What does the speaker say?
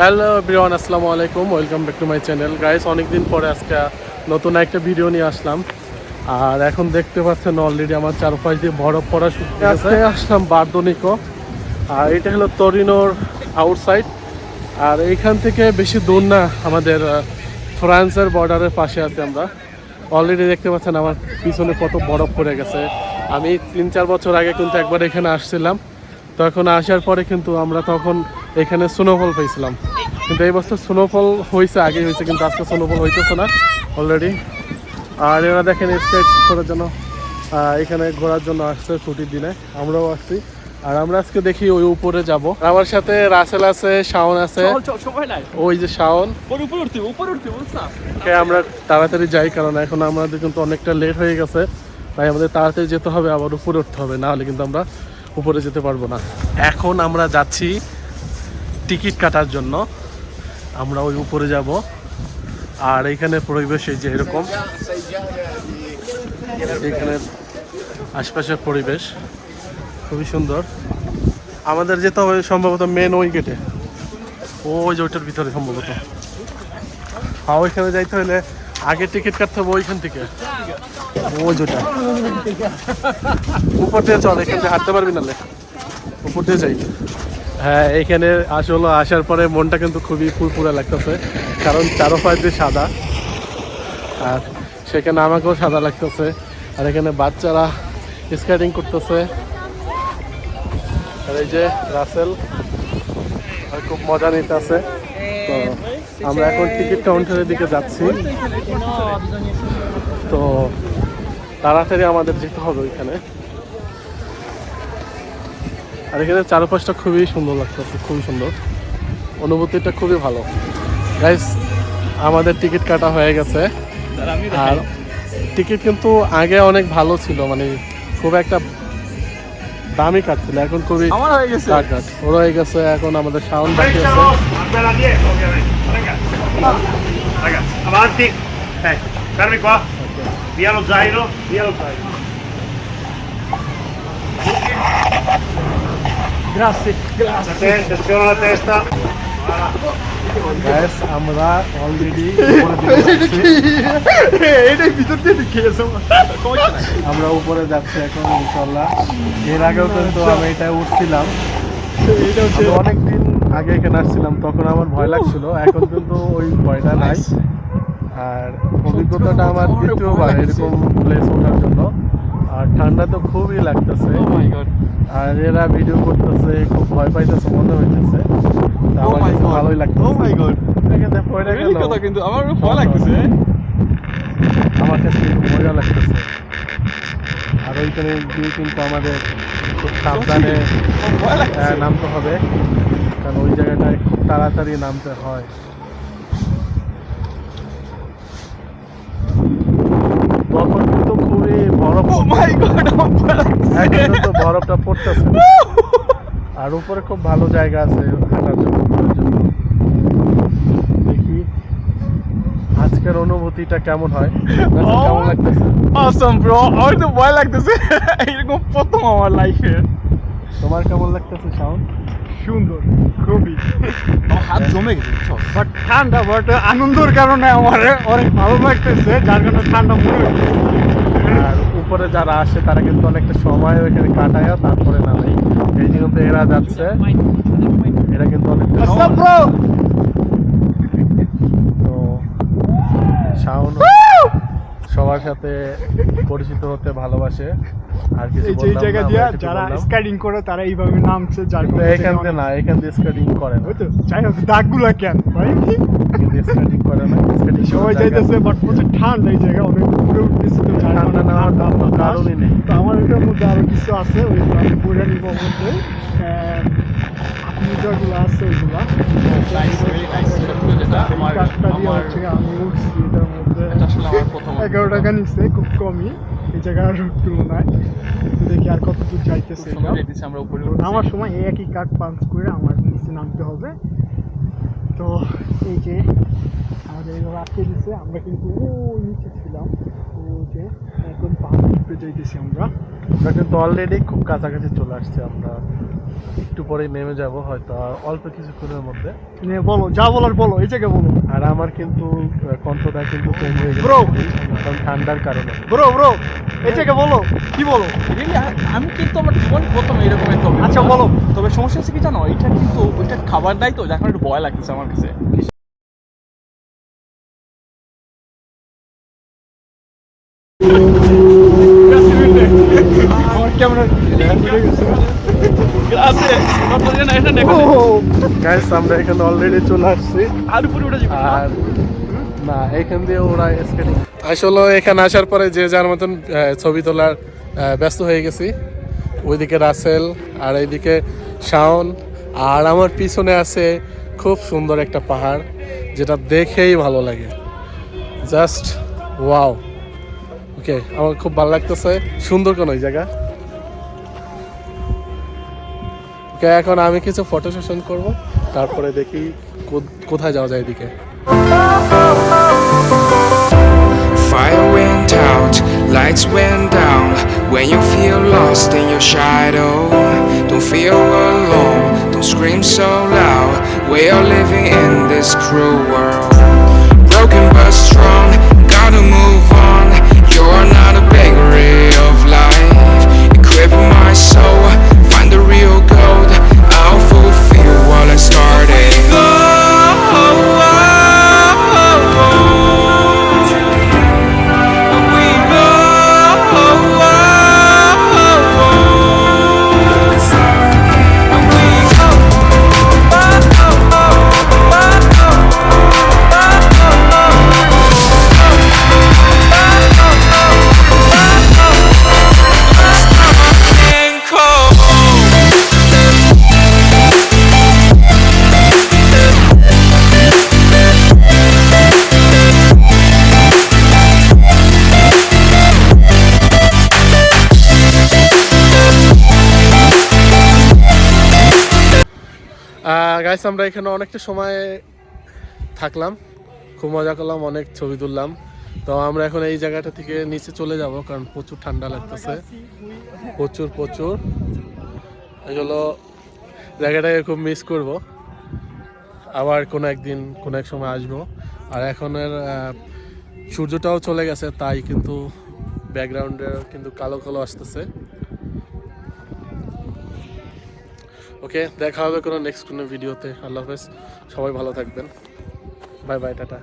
Hello everyone আসসালামু আলাইকুম welcome back to my channel guys অনেকদিন পরে আজকে নতুন একটা ভিডিও নিয়ে আসলাম। আর এখন দেখতে পাচ্ছেন অলরেডি আমার চারপাশ দিয়ে বরফ পড়া শুরু আজকে আসলাম বার্দনিকো। আর এটা হলো তরিনোর আউটসাইড আর এইখান থেকে বেশি দূর না, আমাদের ফ্রান্সের বর্ডারের পাশে আছে আমরা। অলরেডি দেখতে পাচ্ছেন আমার পিছনে কত বরফ পড়ে গেছে। আমি তিন চার বছর আগে কিন্তু একবার এখানে আসছিলাম। তখন আসার পরে কিন্তু আমরা তখন এখানে স্নোফল পেয়েছিলাম কিন্তু এই বছর স্নোফল হয়েছে আগে হয়েছে কিন্তু আজকে স্নোফল হইতেছে না অলরেডি আর এরা দেখেন স্কেট করার জন্য এখানে ঘোরার জন্য আসছে ছুটির দিনে আমরাও আসছি। আর আমরা আজকে দেখি ওই উপরে যাব। আমার সাথে রাসেল আছে শাওন আছে। ওই যে শাওন। আমরা তাড়াতাড়ি যাই কারণ এখন আমাদের কিন্তু অনেকটা লেট হয়ে গেছে। তাই আমাদের তাড়াতাড়ি যেতে হবে আবার উপরে উঠতে হবে না হলে কিন্তু আমরা উপরে যেতে পারব না। এখন আমরা যাচ্ছি টিকিট কাটার জন্য আমরা ওই উপরে যাব। আর এইখানে পরিবেশ এই যে এরকম। এখানে আশপাশের পরিবেশ খুবই সুন্দর। আমাদের যেতে হবে সম্ভবত মেন ওই গেটে ওই যে ওইটার ভিতরে সম্ভবত। হ্যাঁ ওইখানে যাইতে হলে আগে টিকিট কাটতে হবে ওইখান থেকে। ওই যেটা উপর দিয়ে চল, এখান থেকে হাঁটতে পারবি নালে উপর দিয়ে যাই। হ্যাঁ এখানে আসলে আসার পরে মনটা কিন্তু খুবই ফুরফুরে লাগতেছে। কারণ চারোপাশ দিয়ে সাদা, আর সেখানে আমাকেও সাদা লাগতেছে। আর এখানে বাচ্চারা স্কেটিং করতেছে। আর এই যে রাসেল খুব মজা নিতেছে। তো আমরা এখন টিকিট কাউন্টারের দিকে যাচ্ছি। তো তাড়াতাড়ি আমাদের যেতে হবে ওইখানে। আর এখানে চারপাশটা খুবই সুন্দর লাগতেছে খুবই সুন্দর। অনুভূতিটা খুবই ভালো। গাইস আমাদের টিকিট কাটা হয়ে গেছে। আর টিকিট কিন্তু আগে অনেক ভালো ছিল মানে খুব একটা দামি কাটছিল এখন খুবই আমার হয়ে গেছে। কাট কাট ওরা হয়ে গেছে এখন আমাদের সাউন্ড বাকি আছে Grazie, grazie. Attenzione alla testa. Guys আমরা অলরেডি এটাই ভিতর দিয়ে ঢুকিয়েছে আমরা উপরে যাচ্ছি এখন ইনশাল্লাহ এর আগেও কিন্তু আমি এটা উঠছিলাম এটা হচ্ছে আমি অনেকদিন আগে এখানে আসছিলাম তখন আমার ভয় লাগছিল। এখন কিন্তু ওই ভয়টা নাই। আর অভিজ্ঞতাটা আমার দ্বিতীয়বার এরকম প্লেস ওঠার জন্য। আর ঠান্ডা তো খুবই লাগতেছে। ও মাই গড আর এরা ভিডিও করতেছে খুব ভয় পাইতেছে মনে হইতেছে আমার গড ভালোই ও মাই গড এখানে পড়ে গেল। কথা কিন্তু আমার ভয় লাগতেছে। আমার কাছে মজা লাগতেছে। আর ওইখানে গিয়ে কিন্তু আমাদের খুব সাবধানে আহ, লাগতেছে। নামতে হবে। কারণ ওই জায়গাটায় খুব তাড়াতাড়ি নামতে হয় তখন কিন্তু খুবই বরফ ও মাই গড আমার ভয় লাগতেছে এখন কিন্তু বরফটা পড়তেছে। আর উপরে খুব ভালো জায়গা আছে হাঁটার জন্য ঘোরার জন্য। দেখি আজকের অনুভূতিটা কেমন হয়? রাসেল, কেমন লাগতেছে? অসম ব্রো আমার তো ভয় লাগতেছে। এরকম প্রথম আমার লাইফে তোমার কেমন লাগতেছে সাউন্ড সুন্দর খুবই। হাত জমে গেছে বাট ঠান্ডা বাট আনন্দের কারণে আমার অনেক ভালো লাগতেছে যার কারণে ঠান্ডা মনে উপরে যারা আসে তারা কিন্তু অনেকটা সময় ওইখানে কাটায় তারপরে নামে এই যে কিন্তু এরা যাচ্ছে এরা কিন্তু অনেকটা তো শাওন সবার সাথে পরিচিত হতে ভালোবাসে আর কিছু এই জায়গা দিয়া যারা। স্কাইডিং করে তারা এইভাবে নামছে যার এখান থেকে না এখান দিয়ে স্কেটিং করে না। যাই হোক দাগগুলা কেন ভাই? স্কেটিং করে না স্কেটিং সবাই যাইতেছে বাট প্রচুর ঠান্ডা এই জায়গা অনেক উপরে উঠতেছে তো ঠান্ডা না হওয়ার ঠান্ডা কোনো বাতাস। কারণই নেই। তো আমার এটার মধ্যে আরও কিছু আছে ওইগুলো আমি পড়ে নিব মধ্যে মুদ্রাগুলো আছে ওইগুলা কাঠটা দিয়ে হচ্ছে আমি উঠছি এটার মধ্যে। এগারো টাকা নিচ্ছে খুব কমই। এই জায়গার তুলনায় দেখি আর কত দূর যাইতেছে আমার সময় এই একই কাঠ পাঞ্চ করে আমার নিচে নামতে হবে। তো এই যে আমাদের এইভাবে আটকে দিচ্ছে আমরা কিন্তু ওই নিচে ছিলাম ও যে একদম পাহাড় যাইতেছি আমরা। আমরা কিন্তু অলরেডি খুব কাছাকাছি চলে আসছি আমরা। একটু পরেই নেমে যাব হয়তো অল্প কিছুক্ষণের মধ্যে। বলো যা বলার বলো এই জায়গায় বলো। আর আমার কিন্তু কণ্ঠটা কিন্তু চেঞ্জ হয়ে গেছে। Bro! কারণ ঠান্ডার কারণে। ব্রো ব্রো এই জায়গায় বলো কি বলো? আমি কিন্তু আমার জীবন প্রথম এরকম একটা অভিজ্ঞতা। আচ্ছা, বলো। তবে সমস্যা হচ্ছে কি জানো এটা কিন্তু ওইটা খাবার দেয় তো যার কারণে একটু ভয় লাগতেছে আমার কাছে। ক্যামেরা গাইস আমরা এখানে অলরেডি চলে আসছি। আর উপরে উঠে আর না এখান দিয়ে ওরা স্কেটিং আসলে এখানে আসার পরে যে যার মতন ছবি তোলার ব্যস্ত হয়ে গেছি। ওইদিকে রাসেল আর এইদিকে শাওন আর আমার পিছনে আছে খুব সুন্দর একটা পাহাড় যেটা দেখেই ভালো লাগে। জাস্ট ওয়াও ওকে আমার খুব ভালো লাগতেছে। সুন্দর কোন ওই জায়গা। ওকে এখন আমি কিছু ফটো সেশন করব তারপরে দেখি কোথায় যাওয়া যায় এদিকে Fire went out, lights went down. When you feel lost in your shadow, don't feel alone, don't scream so loud. We are living in this cruel world. Broken but strong, gotta move guys আমরা এখানে অনেকটা সময় থাকলাম। খুব মজা করলাম, অনেক ছবি তুললাম। তো আমরা এখন এই জায়গাটা থেকে নিচে চলে যাব, কারণ প্রচুর ঠান্ডা লাগতেছে। প্রচুর প্রচুর। এগুলো জায়গাটাকে খুব মিস করব। আবার কোনো একদিন, কোনো এক সময় আসব। আর এখনের সূর্যটাও চলে গেছে, তাই কিন্তু ব্যাকগ্রাউন্ডে কিন্তু কালো কালো আসতেছে। ওকে, দেখা হবে কোনো নেক্সট কোনো ভিডিওতে আল্লাহ হাফেজ। সবাই ভালো থাকবেন। Bye bye tata.